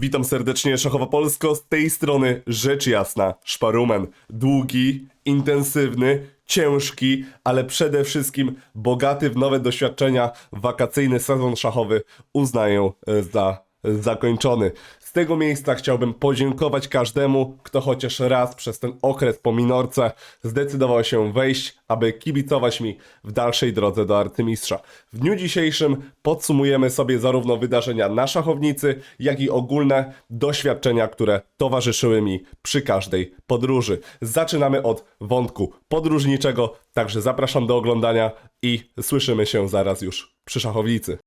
Witam serdecznie, Szachowa Polsko, z tej strony rzecz jasna, Szparumen. Długi, intensywny, ciężki, ale przede wszystkim bogaty w nowe doświadczenia wakacyjny sezon szachowy uznaję za zakończony. Tego miejsca chciałbym podziękować każdemu, kto chociaż raz przez ten okres po minorce zdecydował się wejść, aby kibicować mi w dalszej drodze do arcymistrza. W dniu dzisiejszym podsumujemy sobie zarówno wydarzenia na szachownicy, jak i ogólne doświadczenia, które towarzyszyły mi przy każdej podróży. Zaczynamy od wątku podróżniczego, także zapraszam do oglądania i słyszymy się zaraz już przy szachownicy.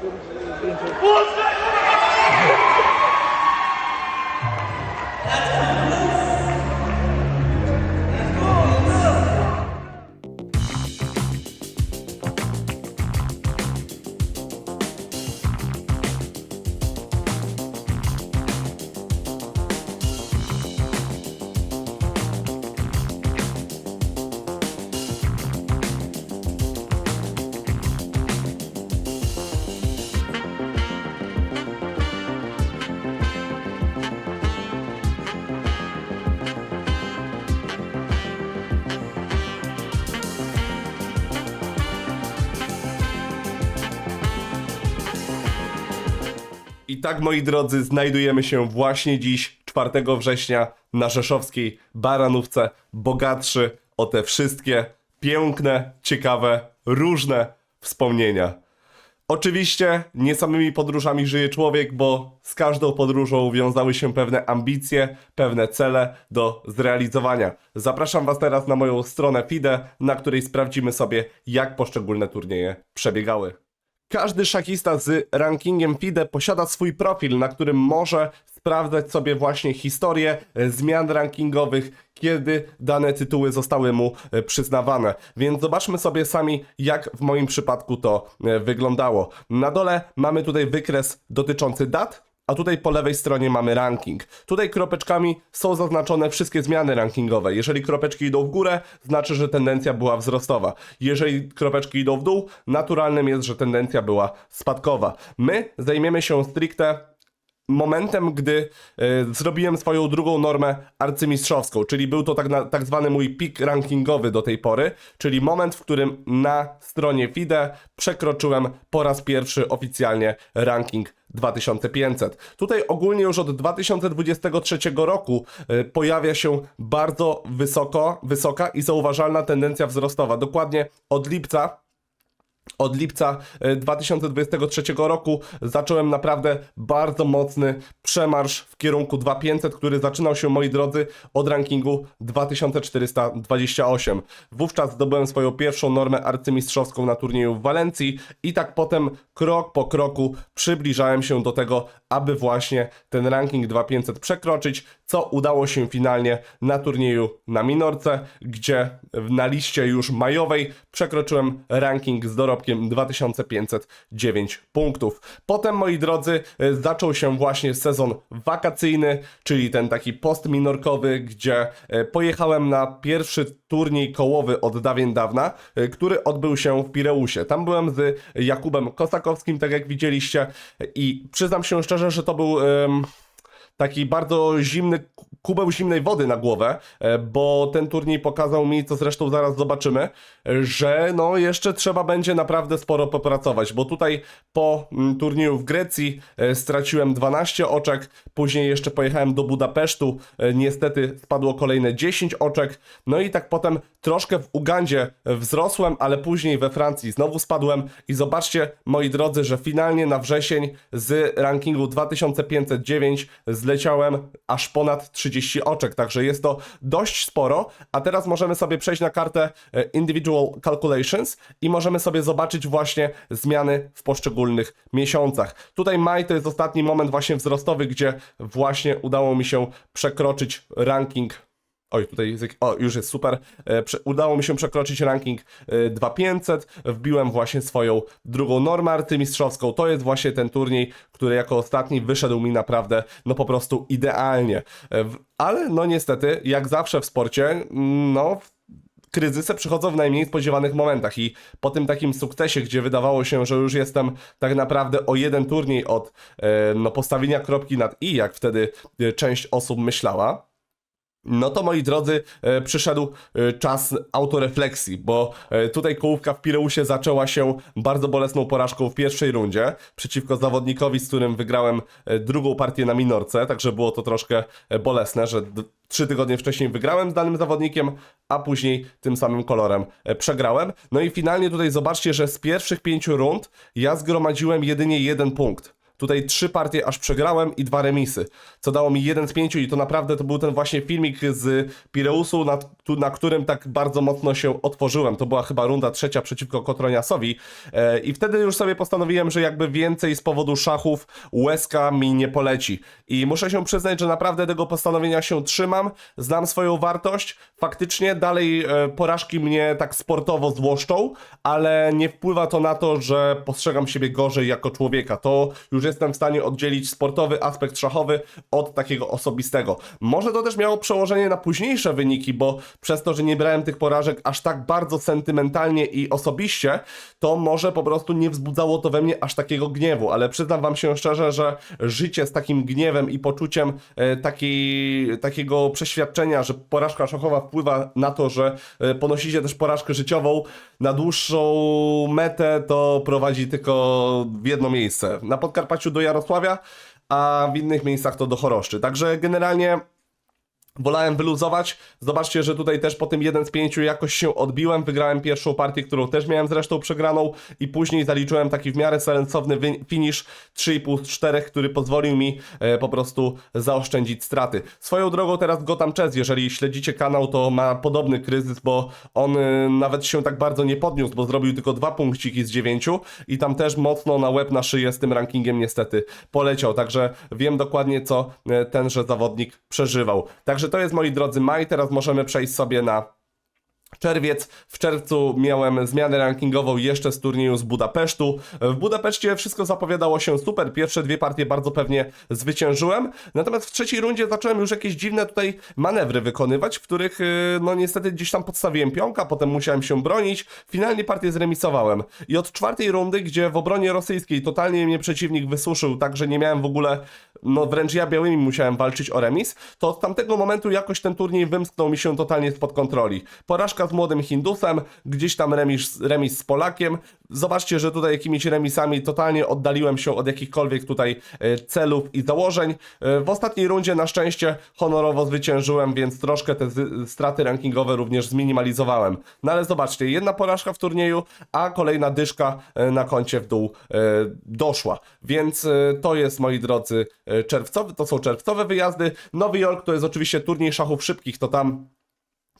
Puta! I tak, moi drodzy, znajdujemy się właśnie dziś, 4 września, na rzeszowskiej Baranówce, bogatszy o te wszystkie piękne, ciekawe, różne wspomnienia. Oczywiście nie samymi podróżami żyje człowiek, bo z każdą podróżą wiązały się pewne ambicje, pewne cele do zrealizowania. Zapraszam Was teraz na moją stronę FIDE, na której sprawdzimy sobie, jak poszczególne turnieje przebiegały. Każdy szachista z rankingiem FIDE posiada swój profil, na którym może sprawdzać sobie właśnie historię e, zmian rankingowych, kiedy dane tytuły zostały mu e, przyznawane. Więc zobaczmy sobie sami, jak w moim przypadku to e, wyglądało. Na dole mamy tutaj wykres dotyczący dat, a tutaj po lewej stronie mamy ranking. Tutaj kropeczkami są zaznaczone wszystkie zmiany rankingowe. Jeżeli kropeczki idą w górę, znaczy, że tendencja była wzrostowa. Jeżeli kropeczki idą w dół, naturalnym jest, że tendencja była spadkowa. My zajmiemy się stricte momentem, gdy e, zrobiłem swoją drugą normę arcymistrzowską, czyli był to tak, na, tak zwany mój pik rankingowy do tej pory, czyli moment, w którym na stronie FIDE przekroczyłem po raz pierwszy oficjalnie ranking 2500. Tutaj ogólnie już od 2023 roku e, pojawia się bardzo wysoko, wysoka i zauważalna tendencja wzrostowa. Dokładnie od lipca od lipca e, 2023 roku zacząłem naprawdę bardzo mocny przemarsz w kierunku 2500, który zaczynał się, moi drodzy, od rankingu 2428. Wówczas zdobyłem swoją pierwszą normę arcymistrzowską na turnieju w Walencji i tak potem krok po kroku przybliżałem się do tego, aby właśnie ten ranking 2500 przekroczyć, co udało się finalnie na turnieju na Minorce, gdzie na liście już majowej przekroczyłem ranking z dorobkiem 2509 punktów. Potem, moi drodzy, e, zaczął się właśnie sezon wakacyjny, czyli ten taki postminorkowy, gdzie e, pojechałem na pierwszy turniej kołowy od dawien dawna, e, który odbył się w Pireusie. Tam byłem z Jakubem Kosakowskim, tak jak widzieliście i przyznam się szczerze, że to był... taki bardzo zimny kubeł zimnej wody na głowę, e, bo ten turniej pokazał mi, co zresztą zaraz zobaczymy, że no jeszcze trzeba będzie naprawdę sporo popracować, bo tutaj po mm, turnieju w Grecji e, straciłem 12 oczek, później jeszcze pojechałem do Budapesztu, e, niestety spadło kolejne 10 oczek, no i tak potem troszkę w Ugandzie wzrosłem, ale później we Francji znowu spadłem i zobaczcie, moi drodzy, że finalnie na wrzesień z rankingu 2509 zleciałem aż ponad 30 30 oczek, także jest to dość sporo, a teraz możemy sobie przejść na kartę e, Individual Calculations i możemy sobie zobaczyć właśnie zmiany w poszczególnych miesiącach. Tutaj maj to jest ostatni moment właśnie wzrostowy, gdzie właśnie udało mi się przekroczyć ranking Oj, tutaj o, już jest super. E, udało mi się przekroczyć ranking e, 2500. Wbiłem właśnie swoją drugą normę artymistrzowską. To jest właśnie ten turniej, który jako ostatni wyszedł mi naprawdę, no po prostu idealnie. E, ale no niestety, jak zawsze w sporcie, mm, no kryzysy przychodzą w najmniej spodziewanych momentach i po tym takim sukcesie, gdzie wydawało się, że już jestem tak naprawdę o jeden turniej od e, no, postawienia kropki nad i, jak wtedy e, część osób myślała, no to moi drodzy, e, przyszedł e, czas autorefleksji, bo e, tutaj kołówka w Pireusie zaczęła się bardzo bolesną porażką w pierwszej rundzie przeciwko zawodnikowi, z którym wygrałem drugą partię na minorce, także było to troszkę bolesne, że trzy tygodnie wcześniej wygrałem z danym zawodnikiem, a później tym samym kolorem przegrałem. No i finalnie tutaj zobaczcie, że z pierwszych pięciu rund ja zgromadziłem jedynie jeden punkt. Tutaj trzy partie aż przegrałem i dwa remisy, co dało mi jeden z pięciu i to naprawdę to był ten właśnie filmik z Pireusu, na, na którym tak bardzo mocno się otworzyłem. To była chyba runda trzecia przeciwko Kotroniasowi e, i wtedy już sobie postanowiłem, że jakby więcej z powodu szachów łezka mi nie poleci. I muszę się przyznać, że naprawdę tego postanowienia się trzymam, znam swoją wartość, faktycznie dalej e, porażki mnie tak sportowo złoszczą, ale nie wpływa to na to, że postrzegam siebie gorzej jako człowieka. To już jestem w stanie oddzielić sportowy aspekt szachowy od takiego osobistego. Może to też miało przełożenie na późniejsze wyniki, bo przez to, że nie brałem tych porażek aż tak bardzo sentymentalnie i osobiście, to może po prostu nie wzbudzało to we mnie aż takiego gniewu, ale przyznam wam się szczerze, że życie z takim gniewem i poczuciem e, takiego przeświadczenia, że porażka szachowa wpływa na to, że e, ponosicie też porażkę życiową na dłuższą metę, to prowadzi tylko w jedno miejsce. Na Podkarpaciu do Jarosławia, a w innych miejscach to do Choroszczy. Także generalnie Wolałem wyluzować. Zobaczcie, że tutaj też po tym 1 z 5 jakoś się odbiłem. Wygrałem pierwszą partię, którą też miałem zresztą przegraną i później zaliczyłem taki w miarę sensowny finish 3,5 z 4, który pozwolił mi e, po prostu zaoszczędzić straty. Swoją drogą teraz Gotham Chess, jeżeli śledzicie kanał, to ma podobny kryzys, bo on e, nawet się tak bardzo nie podniósł, bo zrobił tylko dwa punkciki z 9 i tam też mocno na łeb na szyję z tym rankingiem niestety poleciał. Także wiem dokładnie, co e, tenże zawodnik przeżywał. Także to jest, moi drodzy, maj. Teraz możemy przejść sobie na czerwiec. W czerwcu miałem zmianę rankingową jeszcze z turnieju z Budapesztu. W Budapeszcie wszystko zapowiadało się super. Pierwsze dwie partie bardzo pewnie zwyciężyłem. Natomiast w trzeciej rundzie zacząłem już jakieś dziwne tutaj manewry wykonywać, w których yy, no niestety gdzieś tam podstawiłem pionka, potem musiałem się bronić. Finalnie partię zremisowałem. I od czwartej rundy, gdzie w obronie rosyjskiej totalnie mnie przeciwnik wysuszył, tak że nie miałem w ogóle, no wręcz ja białymi musiałem walczyć o remis, to od tamtego momentu jakoś ten turniej wymsknął mi się totalnie spod kontroli. Porażka z młodym Hindusem, gdzieś tam remis, remis z Polakiem. Zobaczcie, że tutaj jakimiś remisami totalnie oddaliłem się od jakichkolwiek tutaj e, celów i założeń. E, W ostatniej rundzie na szczęście honorowo zwyciężyłem, więc troszkę te straty rankingowe również zminimalizowałem. No ale zobaczcie, jedna porażka w turnieju, a kolejna dyszka e, na koncie w dół doszła. Więc to jest, moi drodzy, czerwcowy, to są czerwcowe wyjazdy. Nowy Jork to jest oczywiście turniej szachów szybkich, to tam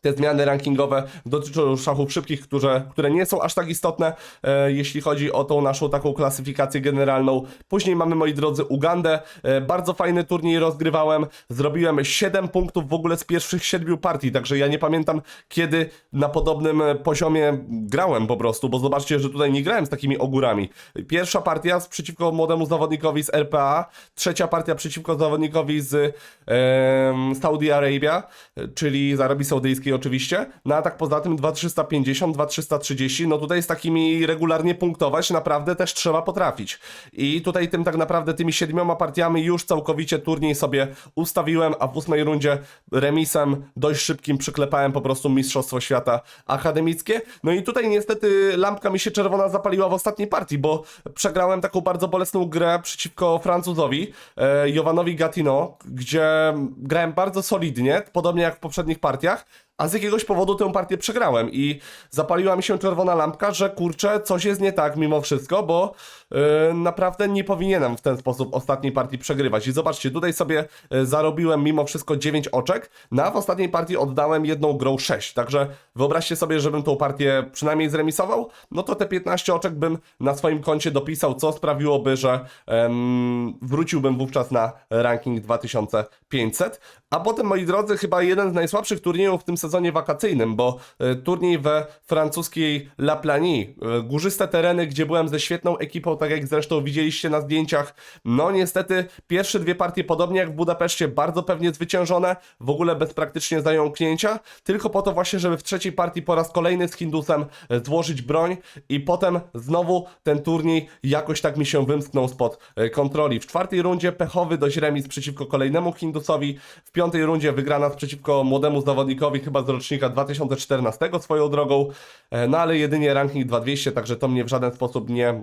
te zmiany rankingowe dotyczą szachów szybkich, które, które nie są aż tak istotne, e, jeśli chodzi o tą naszą taką klasyfikację generalną. Później mamy, moi drodzy, Ugandę. E, bardzo fajny turniej rozgrywałem. Zrobiłem 7 punktów w ogóle z pierwszych 7 partii, także ja nie pamiętam, kiedy na podobnym e, poziomie grałem po prostu, bo zobaczcie, że tutaj nie grałem z takimi ogórami. Pierwsza partia z, przeciwko młodemu zawodnikowi z RPA, trzecia partia przeciwko zawodnikowi z em, Saudi Arabia, e, czyli z Arabii Saudyjskiej oczywiście. No a tak poza tym 2350, 2330, no tutaj z takimi regularnie punktować naprawdę też trzeba potrafić. I tutaj tym tak naprawdę tymi siedmioma partiami już całkowicie turniej sobie ustawiłem, a w ósmej rundzie remisem dość szybkim przyklepałem po prostu Mistrzostwo Świata Akademickie. No i tutaj niestety lampka mi się czerwona zapaliła w ostatniej partii, bo przegrałem taką bardzo bolesną grę przeciwko Francuzowi, e, Jovanowi Gatino, gdzie grałem bardzo solidnie, podobnie jak w poprzednich partiach, a z jakiegoś powodu tę partię przegrałem i zapaliła mi się czerwona lampka, że kurczę, coś jest nie tak mimo wszystko, bo yy, naprawdę nie powinienem w ten sposób ostatniej partii przegrywać. I zobaczcie, tutaj sobie yy, zarobiłem mimo wszystko 9 oczek, no a w ostatniej partii oddałem jedną grą 6, także wyobraźcie sobie, żebym tą partię przynajmniej zremisował, no to te 15 oczek bym na swoim koncie dopisał, co sprawiłoby, że em, wróciłbym wówczas na ranking 2500. A potem, moi drodzy, chyba jeden z najsłabszych turniejów w tym sezonie wakacyjnym, bo e, turniej we francuskiej La Planie, e, górzyste tereny, gdzie byłem ze świetną ekipą, tak jak zresztą widzieliście na zdjęciach. No niestety, pierwsze dwie partie, podobnie jak w Budapeszcie, bardzo pewnie zwyciężone, w ogóle bez praktycznie zająknięcia, tylko po to właśnie, żeby w trzeciej partii po raz kolejny z Hindusem e, złożyć broń i potem znowu ten turniej jakoś tak mi się wymsknął spod kontroli. W czwartej rundzie pechowy dość remis przeciwko kolejnemu Hindusowi, w piątej rundzie wygrana przeciwko młodemu zawodnikowi chyba z rocznika 2014 swoją drogą, e, no ale jedynie ranking 2200, także to mnie w żaden sposób nie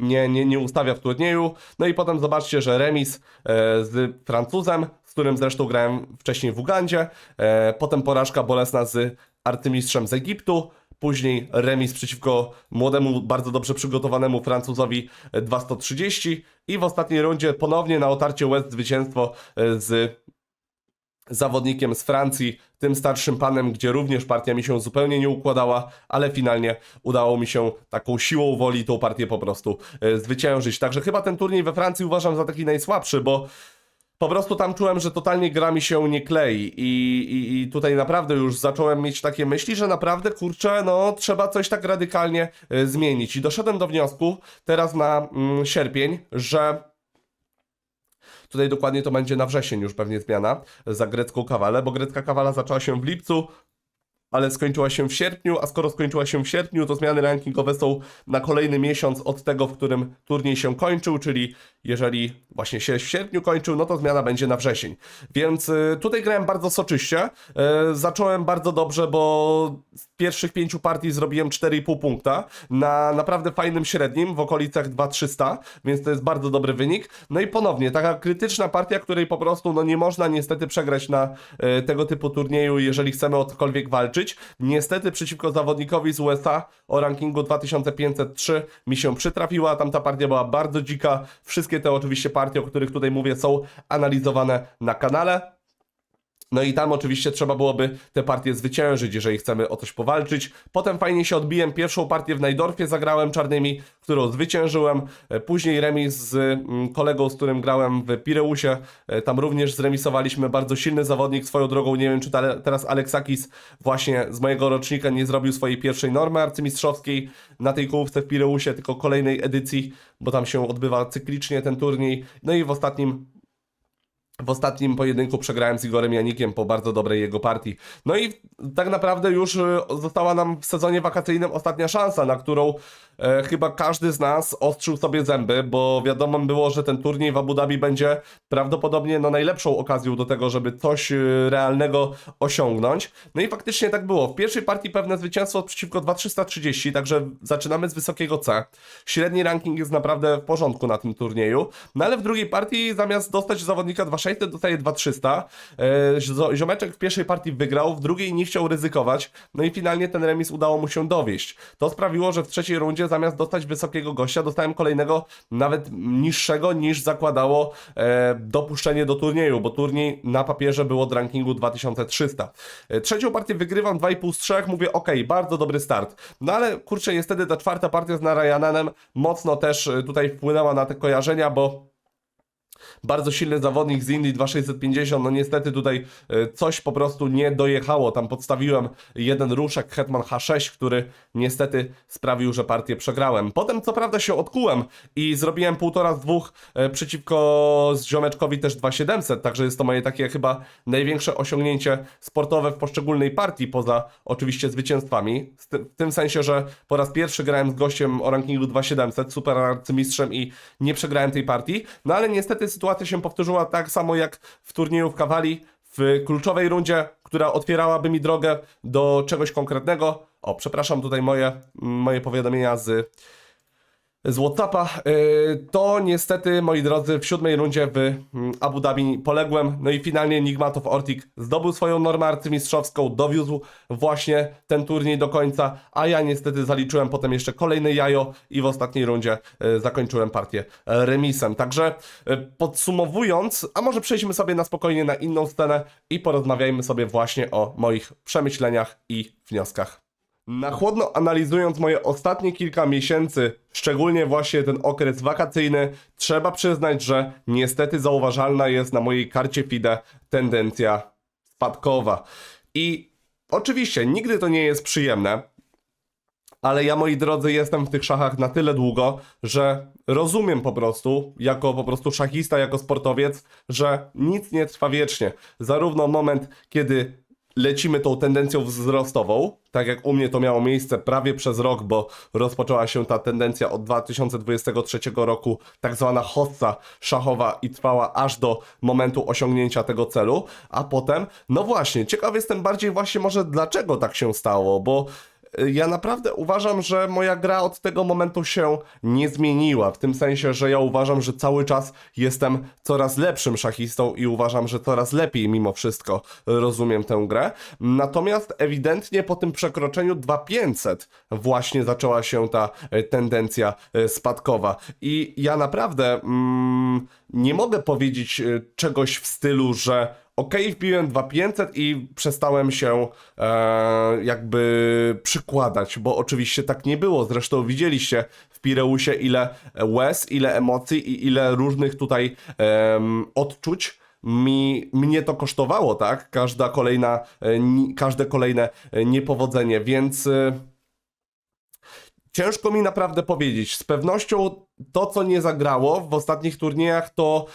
nie, nie, nie ustawia w turnieju. No i potem zobaczcie, że remis e, z Francuzem, z którym zresztą grałem wcześniej w Ugandzie, e, potem porażka bolesna z arcymistrzem z Egiptu, później remis przeciwko młodemu, bardzo dobrze przygotowanemu Francuzowi e, 230 i w ostatniej rundzie ponownie na otarcie łez zwycięstwo z zawodnikiem z Francji, tym starszym panem, gdzie również partia mi się zupełnie nie układała, ale finalnie udało mi się taką siłą woli tą partię po prostu e, zwyciężyć. Także chyba ten turniej we Francji uważam za taki najsłabszy, bo po prostu tam czułem, że totalnie gra mi się nie klei i, i, i tutaj naprawdę już zacząłem mieć takie myśli, że naprawdę, kurczę, no trzeba coś tak radykalnie e, zmienić. I doszedłem do wniosku teraz na mm, sierpień, że Tutaj dokładnie to będzie na wrzesień już pewnie zmiana za grecką kawalę, bo grecka kawala zaczęła się w lipcu, ale skończyła się w sierpniu, a skoro skończyła się w sierpniu, to zmiany rankingowe są na kolejny miesiąc od tego, w którym turniej się kończył, czyli jeżeli właśnie się w sierpniu kończył, no to zmiana będzie na wrzesień. Więc y, tutaj grałem bardzo soczyście. Y, zacząłem bardzo dobrze, bo z pierwszych pięciu partii zrobiłem 4,5 punkta na naprawdę fajnym średnim w okolicach 2300, więc to jest bardzo dobry wynik. No i ponownie, taka krytyczna partia, której po prostu no nie można niestety przegrać na y, tego typu turnieju, jeżeli chcemy o cokolwiek walczyć. Niestety przeciwko zawodnikowi z USA o rankingu 2503 mi się przytrafiła, tamta partia była bardzo dzika. Wszystkie te oczywiście partie, o których tutaj mówię, są analizowane na kanale. No i tam oczywiście trzeba byłoby te partie zwyciężyć, jeżeli chcemy o coś powalczyć. Potem fajnie się odbiłem. Pierwszą partię w Najdorfie zagrałem czarnymi, którą zwyciężyłem. E, Później remis z mm, kolegą, z którym grałem w Pireusie. E, Tam również zremisowaliśmy. Bardzo silny zawodnik. Swoją drogą nie wiem, czy ta, teraz Aleksakis właśnie z mojego rocznika nie zrobił swojej pierwszej normy arcymistrzowskiej na tej kołówce w Pireusie, tylko kolejnej edycji, bo tam się odbywa cyklicznie ten turniej. No i w ostatnim w ostatnim pojedynku przegrałem z Igorem Janikiem po bardzo dobrej jego partii. No i tak naprawdę już y, została nam w sezonie wakacyjnym ostatnia szansa, na którą e, chyba każdy z nas ostrzył sobie zęby, bo wiadomo było, że ten turniej w Abu Dhabi będzie prawdopodobnie no, najlepszą okazją do tego, żeby coś y, realnego osiągnąć. No i faktycznie tak było. W pierwszej partii pewne zwycięstwo przeciwko 2330, także zaczynamy z wysokiego C. Średni ranking jest naprawdę w porządku na tym turnieju. No ale w drugiej partii zamiast dostać zawodnika 2600 dostaje 2300. E, zio- Ziomeczek w pierwszej partii wygrał, w drugiej nie chciał ryzykować. No i finalnie ten remis udało mu się dowieść. To sprawiło, że w trzeciej rundzie zamiast dostać wysokiego gościa, dostałem kolejnego nawet niższego niż zakładało e, dopuszczenie do turnieju, bo turniej na papierze był od rankingu 2300. E, trzecią partię wygrywam 2,5 z 3, mówię ok, bardzo dobry start. No ale kurczę, niestety ta czwarta partia z Narayananem mocno też tutaj wpłynęła na te kojarzenia, bo bardzo silny zawodnik z Indii 2650, no niestety tutaj e, coś po prostu nie dojechało, tam podstawiłem jeden ruszek Hetman H6, który niestety sprawił, że partię przegrałem. Potem co prawda się odkułem i zrobiłem półtora z dwóch e, przeciwko z ziomeczkowi też 2700, także jest to moje takie chyba największe osiągnięcie sportowe w poszczególnej partii, poza oczywiście zwycięstwami, w tym sensie, że po raz pierwszy grałem z gościem o rankingu 2700, super arcymistrzem i nie przegrałem tej partii, no ale niestety sytuacja się powtórzyła tak samo jak w turnieju w Kawali, w kluczowej rundzie, która otwierałaby mi drogę do czegoś konkretnego. O, przepraszam tutaj moje, moje powiadomienia z z Whatsappa, yy, to niestety, moi drodzy, w siódmej rundzie w mm, Abu Dhabi poległem. No i finalnie Nigmatow Ortik zdobył swoją normę arcymistrzowską, dowiózł właśnie ten turniej do końca, a ja niestety zaliczyłem potem jeszcze kolejny jajo i w ostatniej rundzie yy, zakończyłem partię e, remisem. Także yy, podsumowując, a może przejdźmy sobie na spokojnie na inną scenę i porozmawiajmy sobie właśnie o moich przemyśleniach i wnioskach. Na chłodno analizując moje ostatnie kilka miesięcy, szczególnie właśnie ten okres wakacyjny, trzeba przyznać, że niestety zauważalna jest na mojej karcie FIDE tendencja spadkowa. I oczywiście nigdy to nie jest przyjemne, ale ja, moi drodzy, jestem w tych szachach na tyle długo, że rozumiem po prostu, jako po prostu szachista, jako sportowiec, że nic nie trwa wiecznie. Zarówno moment, kiedy lecimy tą tendencją wzrostową, tak jak u mnie to miało miejsce prawie przez rok, bo rozpoczęła się ta tendencja od 2023 roku, tak zwana hossa szachowa i trwała aż do momentu osiągnięcia tego celu, a potem, no właśnie, ciekaw jestem bardziej właśnie może dlaczego tak się stało, bo ja naprawdę uważam, że moja gra od tego momentu się nie zmieniła. W tym sensie, że ja uważam, że cały czas jestem coraz lepszym szachistą i uważam, że coraz lepiej mimo wszystko rozumiem tę grę. Natomiast ewidentnie po tym przekroczeniu 2500 właśnie zaczęła się ta e, tendencja e, spadkowa. I ja naprawdę mm, nie mogę powiedzieć e, czegoś w stylu, że ok, wbiłem 2500 i przestałem się e, jakby przykładać, bo oczywiście tak nie było. Zresztą widzieliście w Pireusie ile łez, ile emocji i ile różnych tutaj em, odczuć mi, mnie to kosztowało, tak? Każda kolejna, e, ni- każde kolejne e, niepowodzenie, więc... E, Ciężko mi naprawdę powiedzieć. Z pewnością to, co nie zagrało w ostatnich turniejach, to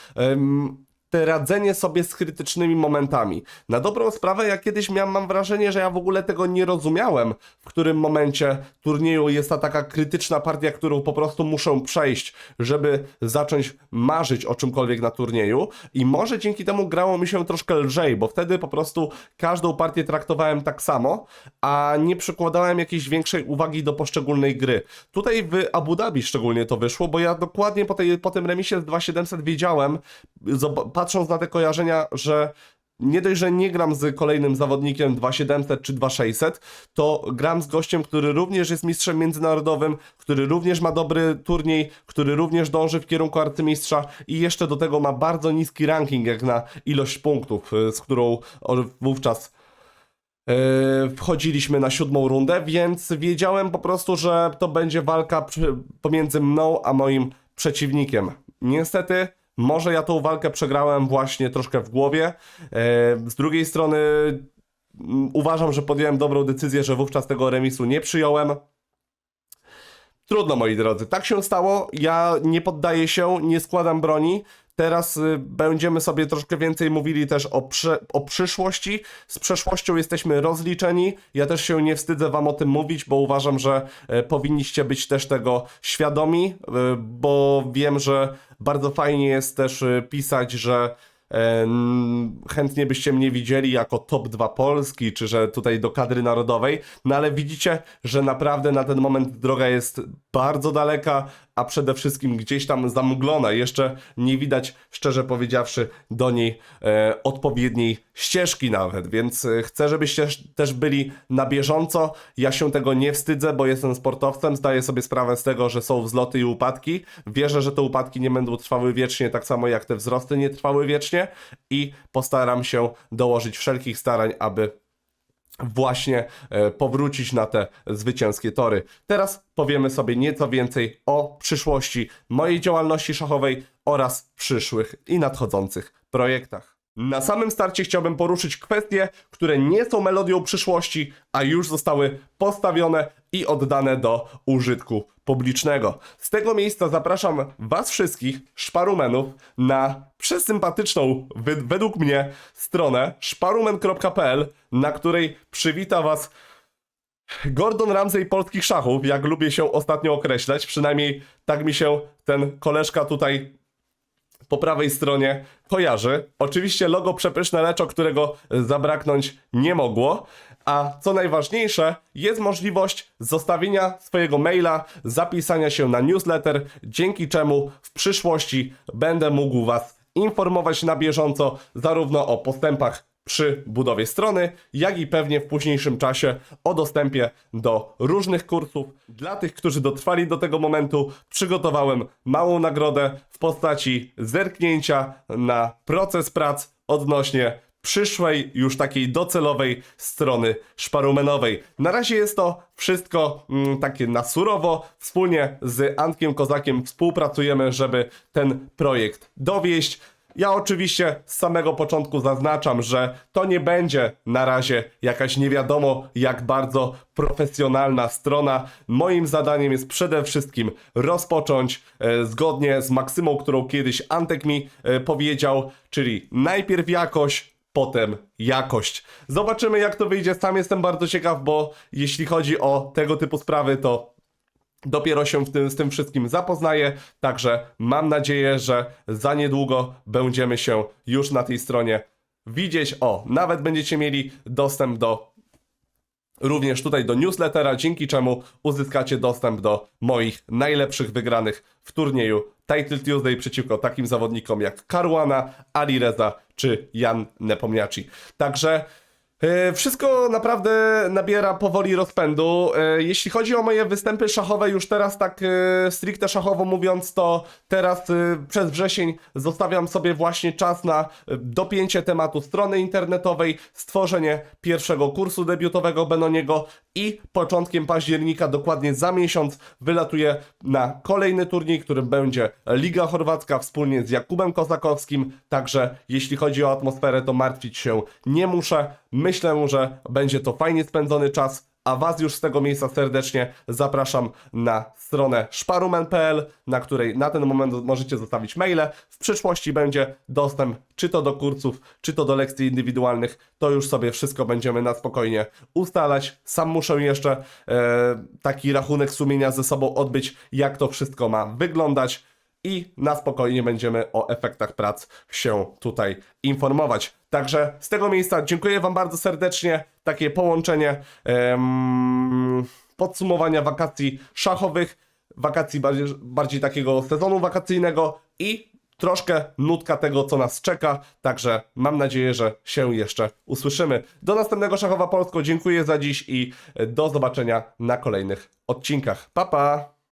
te radzenie sobie z krytycznymi momentami. Na dobrą sprawę, ja kiedyś miałem, mam wrażenie, że ja w ogóle tego nie rozumiałem, w którym momencie turnieju jest ta taka krytyczna partia, którą po prostu muszę przejść, żeby zacząć marzyć o czymkolwiek na turnieju. I może dzięki temu grało mi się troszkę lżej, bo wtedy po prostu każdą partię traktowałem tak samo, a nie przykładałem jakiejś większej uwagi do poszczególnej gry. Tutaj w Abu Dhabi szczególnie to wyszło, bo ja dokładnie po, tej, po tym remisie z 2700 wiedziałem, zob- patrząc na te kojarzenia, że nie dość, że nie gram z kolejnym zawodnikiem 2700 czy 2600, to gram z gościem, który również jest mistrzem międzynarodowym, który również ma dobry turniej, który również dąży w kierunku arcymistrza i jeszcze do tego ma bardzo niski ranking jak na ilość punktów, y, z którą wówczas Yy, wchodziliśmy na siódmą rundę, więc wiedziałem po prostu, że to będzie walka pomiędzy mną a moim przeciwnikiem. Niestety, może ja tą walkę przegrałem właśnie troszkę w głowie. Yy, z drugiej strony, mm, uważam, że podjąłem dobrą decyzję, że wówczas tego remisu nie przyjąłem. Trudno, moi drodzy. Tak się stało. Ja nie poddaję się, nie składam broni. Teraz y, będziemy sobie troszkę więcej mówili też o, o przyszłości. Z przeszłością jesteśmy rozliczeni. Ja też się nie wstydzę Wam o tym mówić, bo uważam, że e, powinniście być też tego świadomi, e, bo wiem, że bardzo fajnie jest też e, pisać, że Em, chętnie byście mnie widzieli jako top 2 Polski, czy że tutaj do kadry narodowej, no ale widzicie, że naprawdę na ten moment droga jest bardzo daleka, a przede wszystkim gdzieś tam zamglona. Jeszcze nie widać, szczerze powiedziawszy, do niej e, odpowiedniej ścieżki nawet, więc e, chcę, żebyście też byli na bieżąco. Ja się tego nie wstydzę, bo jestem sportowcem, zdaję sobie sprawę z tego, że są wzloty i upadki. Wierzę, że te upadki nie będą trwały wiecznie, tak samo jak te wzrosty nie trwały wiecznie i postaram się dołożyć wszelkich starań, aby właśnie e, powrócić na te zwycięskie tory. Teraz powiemy sobie nieco więcej o przyszłości mojej działalności szachowej oraz przyszłych i nadchodzących projektach. Na samym starcie chciałbym poruszyć kwestie, które nie są melodią przyszłości, a już zostały postawione i oddane do użytku publicznego. Z tego miejsca zapraszam Was wszystkich, szparumenów, na przesympatyczną, według mnie, stronę szparumen.pl, na której przywita Was Gordon Ramsay polskich szachów, jak lubię się ostatnio określać, przynajmniej tak mi się ten koleżka tutaj po prawej stronie kojarzy. Oczywiście logo przepyszne leczo, którego zabraknąć nie mogło. A co najważniejsze, jest możliwość zostawienia swojego maila, zapisania się na newsletter, dzięki czemu w przyszłości będę mógł Was informować na bieżąco zarówno o postępach przy budowie strony, jak i pewnie w późniejszym czasie o dostępie do różnych kursów. Dla tych, którzy dotrwali do tego momentu, przygotowałem małą nagrodę w postaci zerknięcia na proces prac odnośnie przyszłej, już takiej docelowej strony szparumenowej. Na razie jest to wszystko mm, takie na surowo. Wspólnie z Antkiem Kozakiem współpracujemy, żeby ten projekt dowieść. Ja oczywiście z samego początku zaznaczam, że to nie będzie na razie jakaś nie wiadomo jak bardzo profesjonalna strona. Moim zadaniem jest przede wszystkim rozpocząć e, zgodnie z maksymą, którą kiedyś Antek mi e, powiedział, czyli najpierw jakość, potem jakość. Zobaczymy jak to wyjdzie. Sam jestem bardzo ciekaw, bo jeśli chodzi o tego typu sprawy, to dopiero się tym, z tym wszystkim zapoznaję, także mam nadzieję, że za niedługo będziemy się już na tej stronie widzieć. O, nawet będziecie mieli dostęp do również tutaj do newslettera, dzięki czemu uzyskacie dostęp do moich najlepszych wygranych w turnieju Title Tuesday przeciwko takim zawodnikom jak Caruana, Ali Reza czy Jan Nepomniachtchi. Także Wszystko naprawdę nabiera powoli rozpędu. E, Jeśli chodzi o moje występy szachowe, już teraz tak e, stricte szachowo mówiąc, to teraz e, przez wrzesień zostawiam sobie właśnie czas na e, dopięcie tematu strony internetowej, stworzenie pierwszego kursu debiutowego Benoniego i początkiem października, dokładnie za miesiąc, wylatuję na kolejny turniej, którym będzie Liga Chorwacka wspólnie z Jakubem Kozakowskim. Także jeśli chodzi o atmosferę, to martwić się nie muszę. Myślę, że będzie to fajnie spędzony czas. A Was już z tego miejsca serdecznie zapraszam na stronę szparumen.pl, na której na ten moment możecie zostawić maile. W przyszłości będzie dostęp czy to do kursów, czy to do lekcji indywidualnych. To już sobie wszystko będziemy na spokojnie ustalać. Sam muszę jeszcze e, taki rachunek sumienia ze sobą odbyć, jak to wszystko ma wyglądać i na spokojnie będziemy o efektach prac się tutaj informować. Także z tego miejsca dziękuję Wam bardzo serdecznie. Takie połączenie podsumowania wakacji szachowych, wakacji bardziej, bardziej takiego sezonu wakacyjnego i troszkę nutka tego, co nas czeka. Także mam nadzieję, że się jeszcze usłyszymy. Do następnego Szachowa Polsko. Dziękuję za dziś i do zobaczenia na kolejnych odcinkach. Pa, pa!